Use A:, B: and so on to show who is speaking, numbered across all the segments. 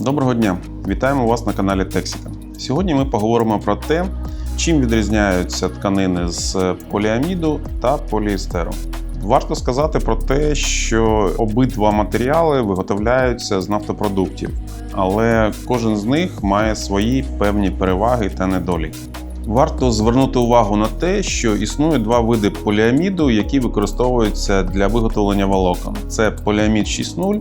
A: Доброго дня! Вітаємо вас на каналі Тексіка. Сьогодні ми поговоримо про те, чим відрізняються тканини з поліаміду та поліестеру. Варто сказати про те, що обидва матеріали виготовляються з нафтопродуктів, але кожен з них має свої певні переваги та недоліки. Варто звернути увагу на те, що існує два види поліаміду, які використовуються для виготовлення волокон: це поліамід 6.0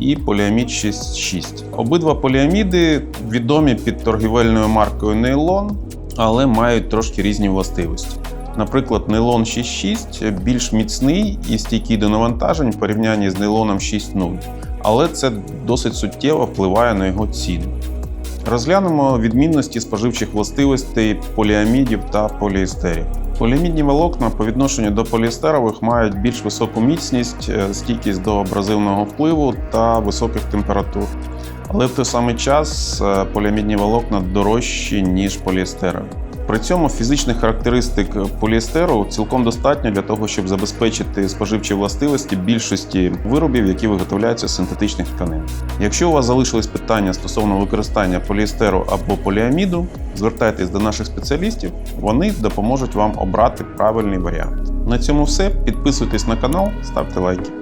A: і поліамід 6.6. Обидва поліаміди відомі під торгівельною маркою Нейлон, але мають трошки різні властивості. Наприклад, нейлон 6.6 більш міцний і стійкий до навантажень в порівнянні з нейлоном 6.0, але це досить суттєво впливає на його ціну. Розглянемо відмінності споживчих властивостей поліамідів та поліестерів. Поліамідні волокна по відношенню до поліестерових мають більш високу міцність, е, стійкість до абразивного впливу та високих температур. Але в той самий час е, поліамідні волокна дорожчі, ніж поліестерові. При цьому фізичних характеристик поліестеру цілком достатньо для того, щоб забезпечити споживчі властивості більшості виробів, які виготовляються з синтетичних тканин. Якщо у вас залишились питання стосовно використання поліестеру або поліаміду, звертайтесь до наших спеціалістів, вони допоможуть вам обрати правильний варіант. На цьому все. Підписуйтесь на канал, ставте лайки.